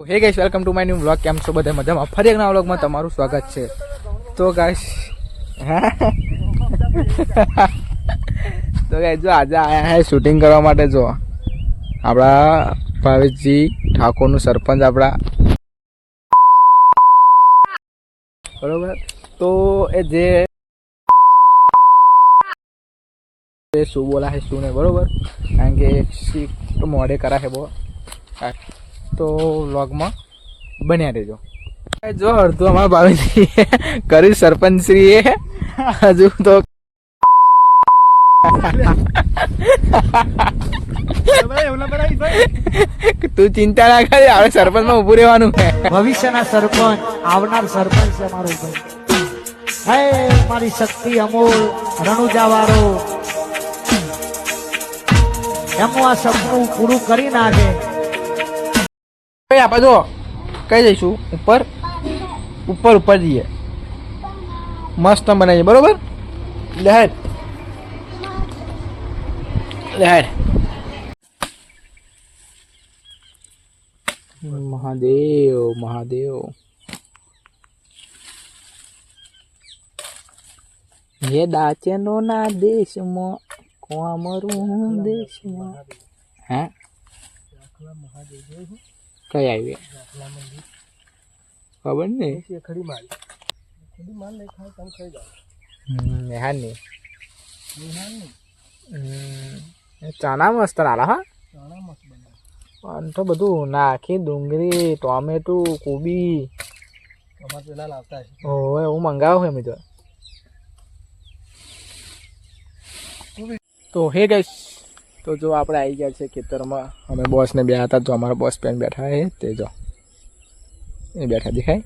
Hey guys welcome to my new vlog કેમ છો બધા મજામાં? ફરી એક નવા વ્લોગમાં તમારું સ્વાગત છે. તો ગાઈસ તો ગાઈસ જો આજે આયા હે શૂટિંગ કરવા માટે, જો. આપણા ભાવેશજી ઠાકોરનું સરપંચ આપણા. બરોબર? તો એ જે શું બોલા છે શું નહીં, બરોબર? કારણ કે શીખ મોડે કરા છે બહુ. તો વ્લોગમાં બન્યા રહેજો. જો, અડધું અમારા ભાવેશજી કર્યું સરપંચ શ્રીએ હજુ તો તું ચિંતા ના કરે સરપંચમાં ઊભું રહેવાનું ભવિષ્યના સરપંચ, આવનાર સરપંચ છે. મારો ભાઈ હે, મારી શક્તિ અમોલ રણુજા વાળો એમનું આ સપનું પૂરું કરી નાખે. કઈ આપા જો કઈ જઈશું ઉપર ઉપર ઉપર જઈએ મસ્ત બનાવીએ બરોબર લહેર લહેર મહાદેવ મહાદેવ હે દાચેનો ના દેશમાં કોમરું દેશમાં હે કઈ આવી ખબર ને નેહાની. ચાના મસ્ત નાલા હા. પણ તો બધું નાખી ડુંગળી ટોમેટું કોબી. ઓવે હું મંગાવું છે મિત્રો. તો હે ગઈશ તો જો આપણે આવી ગયા છે ખેતરમાં. અમે બોસને બે હતા, તો અમારા બોસ પેન બેઠા છે. તે જો. એ બેઠા દેખાય.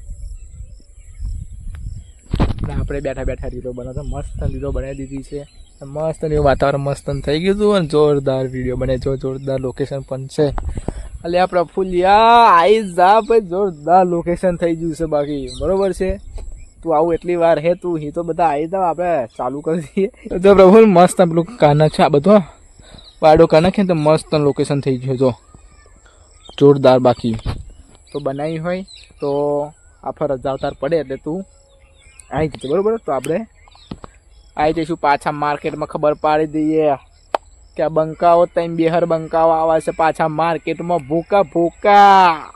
આપણે બેઠા બેઠા રીલો બનાવતા. મસ્ત રીલો બનાવી દીધી છે. મસ્ત એવું વાતાવરણ મસ્ત થઈ ગયું હતું અને જોરદાર વીડિયો બને જો જોરદાર લોકેશન પણ છે. એટલે આ પ્રફુલ્યા આઈ જા ભાઈ, જોરદાર લોકેશન થઈ ગયું છે બાકી. બરોબર છે? તું આવું એટલી વાર હે તું, હી તો બધા આવી જાવ આપણે ચાલુ કરી દઈએ. તો પ્રભુ મસ્ત પેલું કાના છે આ બધું વાડો કા નાખીએ તો મસ્ત લોકેશન થઈ ગયું જો. જોરદાર બાકી. તો બનાવી હોય તો આ ફરજ અવતાર પડે એટલે તું આવી જશે બરાબર? તો આપણે આવી જઈશું પાછા માર્કેટમાં ખબર પાડી દઈએ. કે આ બંકાઓ ત્યાં બેહર બંકાઓ આવે છે, પાછા માર્કેટમાં ભૂકા ભૂકા.